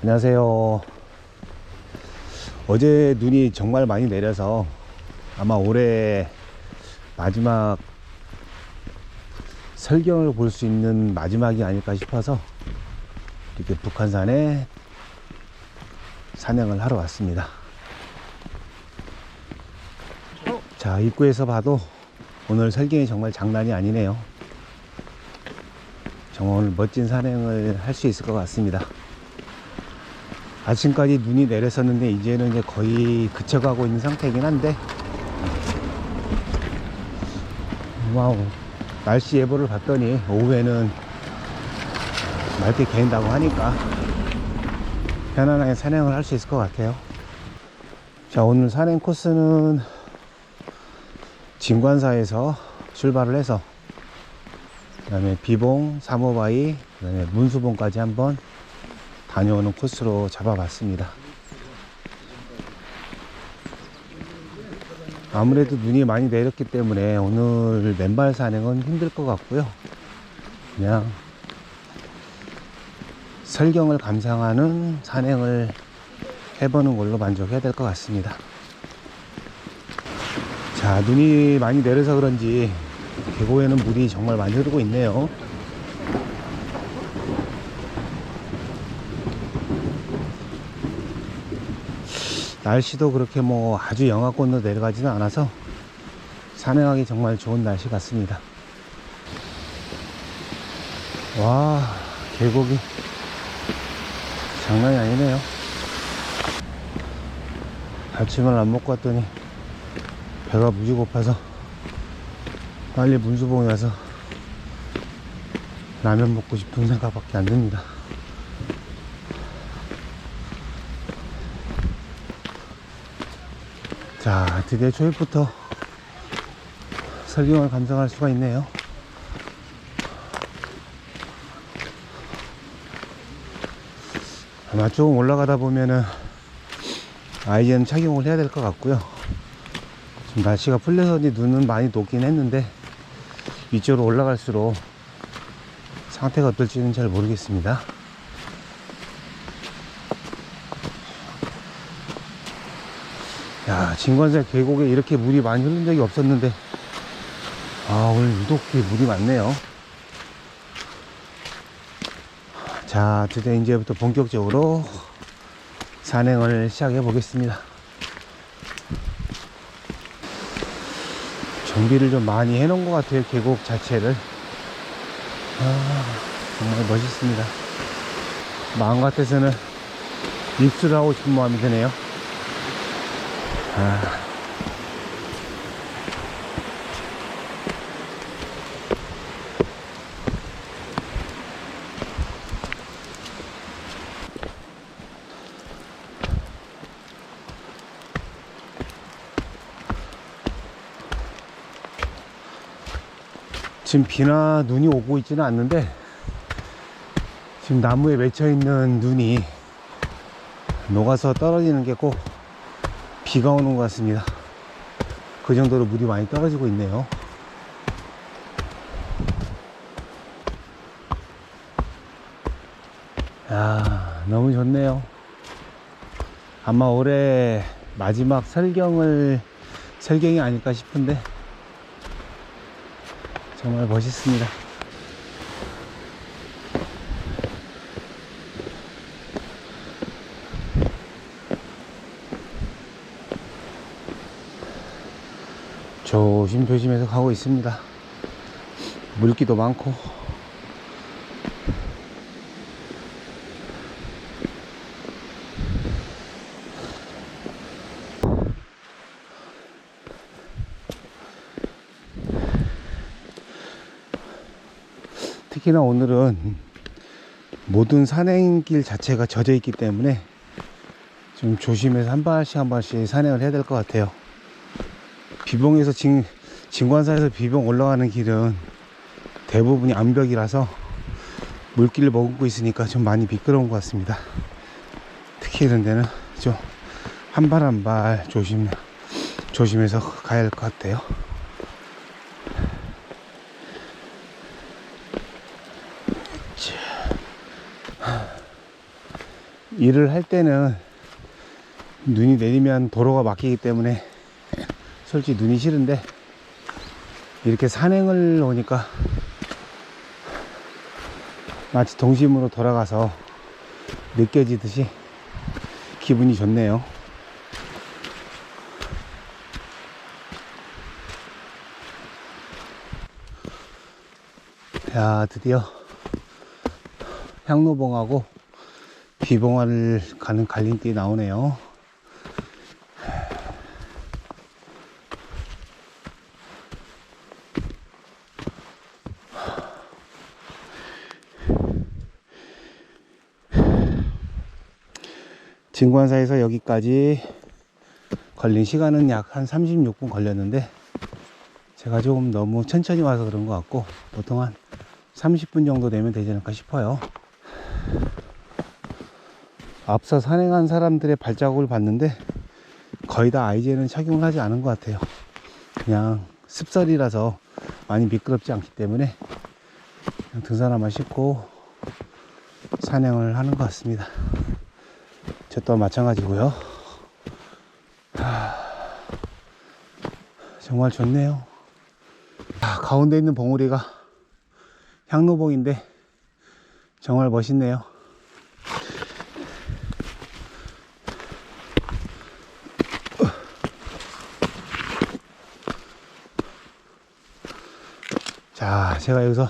안녕하세요. 어제 눈이 정말 많이 내려서 아마 올해 마지막 설경을 볼 수 있는 마지막이 아닐까 싶어서 이렇게 북한산에 산행을 하러 왔습니다. 자, 입구에서 봐도 오늘 설경이 정말 장난이 아니네요. 정말 오늘 멋진 산행을 할 수 있을 것 같습니다. 아침까지 눈이 내렸었는데 이제는 이제 거의 그쳐가고 있는 상태이긴 한데. 와우. 날씨 예보를 봤더니 오후에는 맑게 개인다고 하니까 편안하게 산행을 할 수 있을 것 같아요. 자 오늘 산행 코스는 진관사에서 출발을 해서 그 다음에 비봉, 사모바이, 그 다음에 문수봉까지 한번 다녀오는 코스로 잡아봤습니다. 아무래도 눈이 많이 내렸기 때문에 오늘 맨발 산행은 힘들 것 같고요. 그냥 설경을 감상하는 산행을 해보는 걸로 만족해야 될 것 같습니다. 자, 눈이 많이 내려서 그런지 계곡에는 물이 정말 많이 흐르고 있네요. 날씨도 그렇게 뭐 아주 영하권으로 내려가지는 않아서 산행하기 정말 좋은 날씨 같습니다. 와, 계곡이 장난이 아니네요. 아침을 안 먹고 왔더니 배가 무지 고파서 빨리 문수봉에 가서 라면 먹고 싶은 생각밖에 안 듭니다. 자, 드디어 초입부터 설경을 감상할 수가 있네요. 아마 조금 올라가다 보면은 아이젠 착용을 해야 될 것 같고요. 지금 날씨가 풀려서니 눈은 많이 녹긴 했는데 위쪽으로 올라갈수록 상태가 어떨지는 잘 모르겠습니다. 야, 진관사 계곡에 이렇게 물이 많이 흐른 적이 없었는데, 아, 오늘 유독 물이 많네요. 자, 드디어 이제부터 본격적으로 산행을 시작해 보겠습니다. 정비를 좀 많이 해 놓은 것 같아요, 계곡 자체를. 아, 정말 멋있습니다. 마음 같아서는 입수를 하고 싶은 마음이 드네요. 아. 지금 비나 눈이 오고 있지는 않는데 지금 나무에 맺혀 있는 눈이 녹아서 떨어지는 게 꼭 비가 오는 것 같습니다. 그 정도로 물이 많이 떨어지고 있네요. 야, 너무 좋네요. 아마 올해 마지막 설경을 설경이 아닐까 싶은데 정말 멋있습니다. 조심조심해서 가고 있습니다. 물기도 많고. 특히나 오늘은 모든 산행길 자체가 젖어 있기 때문에 좀 조심해서 한 발씩 한 발씩 산행을 해야 될 것 같아요. 비봉에서 진, 진관사에서 비봉 올라가는 길은 대부분이 암벽이라서 물길을 머금고 있으니까 좀 많이 미끄러운 것 같습니다. 특히 이런 데는 좀 한 발 한 발 조심, 조심해서 가야 할 것 같아요. 일을 할 때는 눈이 내리면 도로가 막히기 때문에 솔직히 눈이 싫은데 이렇게 산행을 오니까 마치 동심으로 돌아가서 느껴지듯이 기분이 좋네요. 야, 드디어 향로봉하고 비봉화를 가는 갈림길이 나오네요. 진관사에서 여기까지 걸린 시간은 약 한 36분 걸렸는데 제가 조금 너무 천천히 와서 그런 것 같고 보통 한 30분 정도 되면 되지 않을까 싶어요. 앞서 산행한 사람들의 발자국을 봤는데 거의 다 아이젠은 착용을 하지 않은 것 같아요. 그냥 습설이라서 많이 미끄럽지 않기 때문에 그냥 등산 화만 신고 산행을 하는 것 같습니다. 저 또한 마찬가지고요. 하, 정말 좋네요. 아, 가운데 있는 봉우리가 향로봉인데 정말 멋있네요. 자, 제가 여기서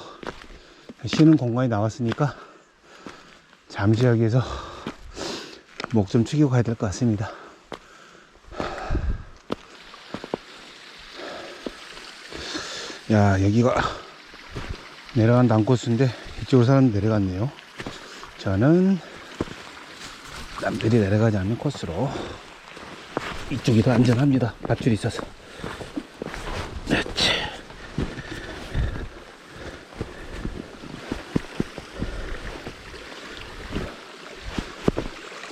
쉬는 공간이 나왔으니까 잠시 여기에서 목 좀 축이고 가야 될 것 같습니다. 야, 여기가 내려간 난코스인데 이쪽으로 사람 내려갔네요. 저는 남들이 내려가지 않는 코스로 이쪽이 더 안전합니다. 밧줄이 있어서. 그렇지.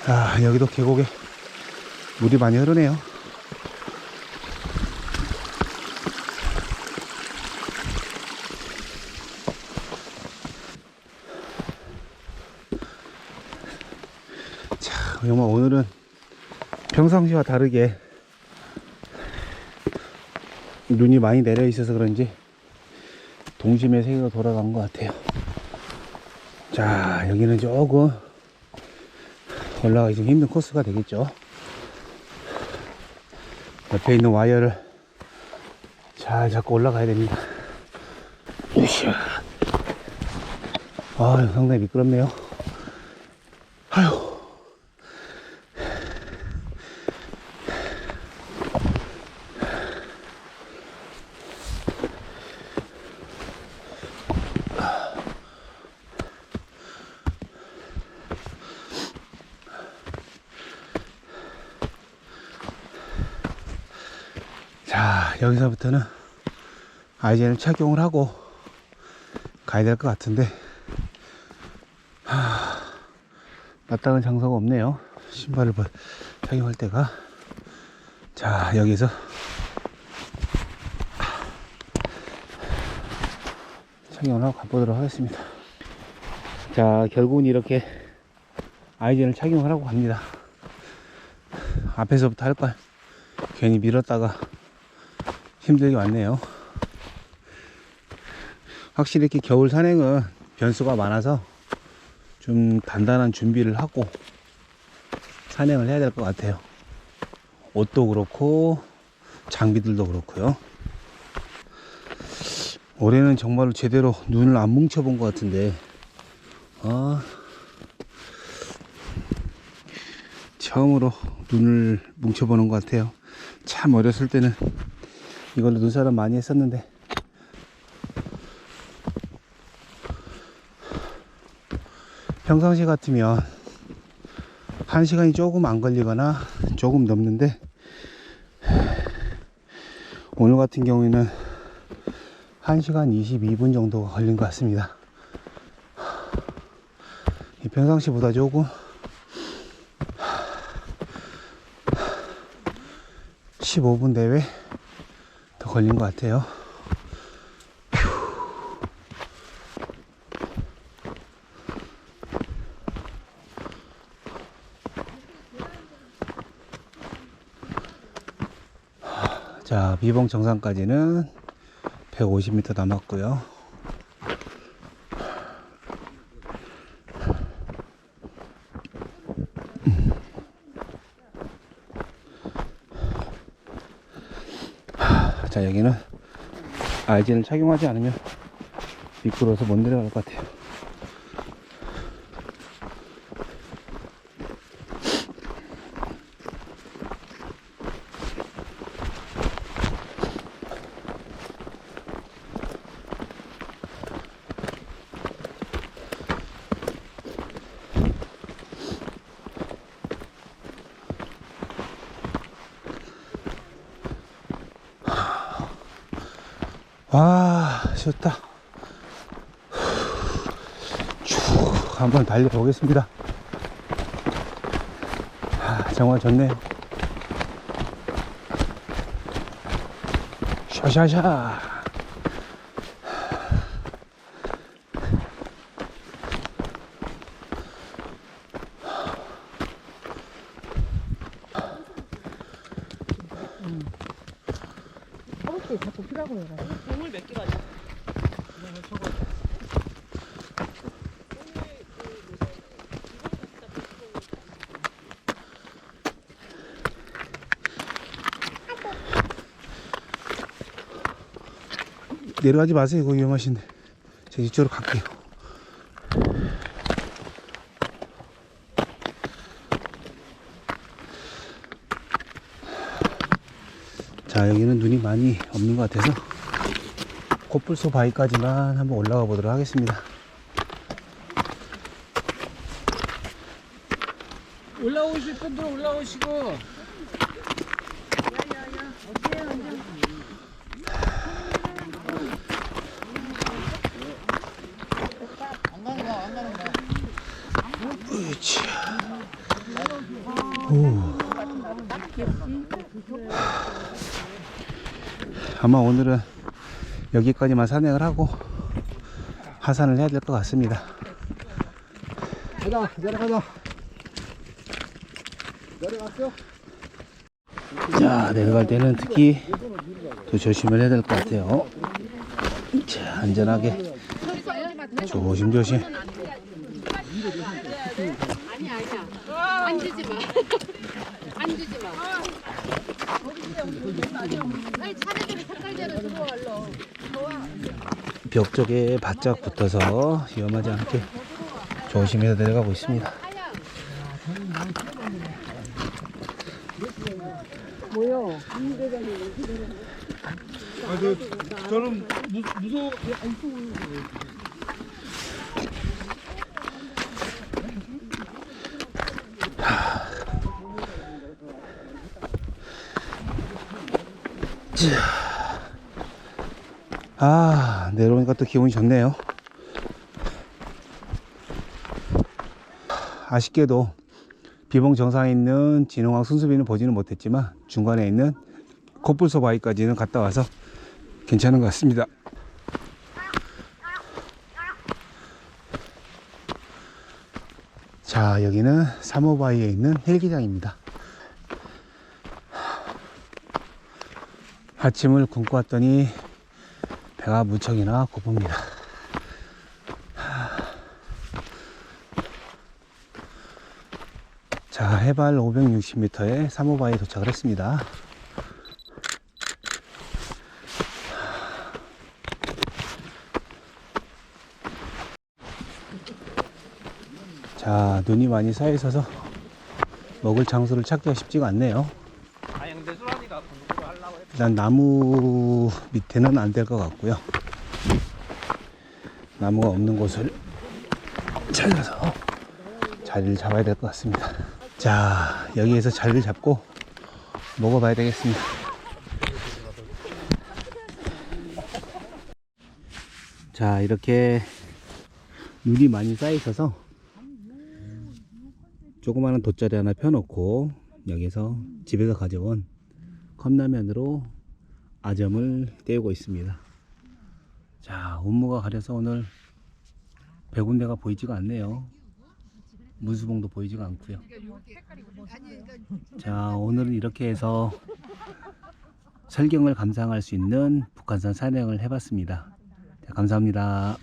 아, 여기도 계곡에 물이 많이 흐르네요. 자, 정말 오늘은 평상시와 다르게 눈이 많이 내려 있어서 그런지 동심의 세계가 돌아간 것 같아요. 자, 여기는 조금 올라가기 좀 힘든 코스가 되겠죠. 옆에 있는 와이어를 잘 잡고 올라가야 됩니다. 으쌰. 아유, 상당히 미끄럽네요. 여기서부터는 아이젠을 착용을 하고 가야 될 것 같은데, 하, 마땅한 장소가 없네요. 신발을 벗- 착용할 때가. 자, 여기서 착용을 하고 가보도록 하겠습니다. 자, 결국은 이렇게 아이젠을 착용을 하고 갑니다. 앞에서부터 할 걸 괜히 밀었다가 힘들게 왔네요. 확실히 이렇게 겨울 산행은 변수가 많아서 좀 단단한 준비를 하고 산행을 해야 될 것 같아요. 옷도 그렇고 장비들도 그렇고요. 올해는 정말로 제대로 눈을 안 뭉쳐 본 것 같은데 아 처음으로 눈을 뭉쳐 보는 것 같아요. 참 어렸을 때는 이걸로 눈사람 많이 했었는데 평상시 같으면 한 시간이 조금 안 걸리거나 조금 넘는데 오늘 같은 경우에는 1시간 22분 정도가 걸린 것 같습니다. 이 평상시보다 조금 15분 내외 더 걸린 것 같아요. 자, 미봉 정상까지는 150m 남았고요. 알진을 착용하지 않으면 미끄러워서 못 내려갈 것 같아요. 와, 좋다. 쭉 한번 달려보겠습니다. 아, 정말 좋네요. 샤샤샤. 허벅지 자꾸 피라고 그래. 국물 몇 개 가져? 내려가지 마세요. 거기 위험하신데. 제가 이쪽으로 갈게요. 자, 여기는 눈이 많이 없는 것 같아서 코뿔소 바위까지만 한번 올라가 보도록 하겠습니다. 올라오실 분들 올라오시고 아마 오늘은 여기까지만 산행을 하고 하산을 해야 될 것 같습니다. 가자 내려가자 내려갔어? 자, 내려갈 때는 특히 더 조심을 해야 될 것 같아요. 자, 안전하게 조심조심. 아니야, 아니야. 앉지 마. 앉지 마. 아니, 차례대로 색깔대로 들어와, 얼른. 벽 쪽에 바짝 붙어서 위험하지 않게 조심해서 내려가고 있습니다. 아저 저는 무, 무서워 아, 내려오니까 또 기분이 좋네요. 아쉽게도 비봉 정상에 있는 진홍항 순수비는 보지는 못했지만 중간에 있는 코뿔소 바위까지는 갔다 와서 괜찮은 것 같습니다. 자, 여기는 사모바위에 있는 헬기장입니다. 아침을 굶고 왔더니 배가 무척이나 고픕니다. 자, 해발 560m에 사모바에 도착을 했습니다. 자, 눈이 많이 쌓여 있어서 먹을 장소를 찾기가 쉽지가 않네요. 아양대수라니까 공부를 하려고 했 일단 나무 밑에는 안 될 것 같고요. 나무가 없는 곳을 찾아서 자리를 잡아야 될 것 같습니다. 자, 여기에서 자리를 잡고 먹어봐야 되겠습니다. 자, 이렇게 눈이 많이 쌓여 있어서 조그마한 돗자리 하나 펴놓고 여기서 집에서 가져온 컵라면으로 아점을 때우고 있습니다. 자, 온무가 가려서 오늘 배군대가 보이지가 않네요. 문수봉도 보이지가 않고요. 자, 오늘은 이렇게 해서 설경을 감상할 수 있는 북한산 산행을 해봤습니다. 자, 감사합니다.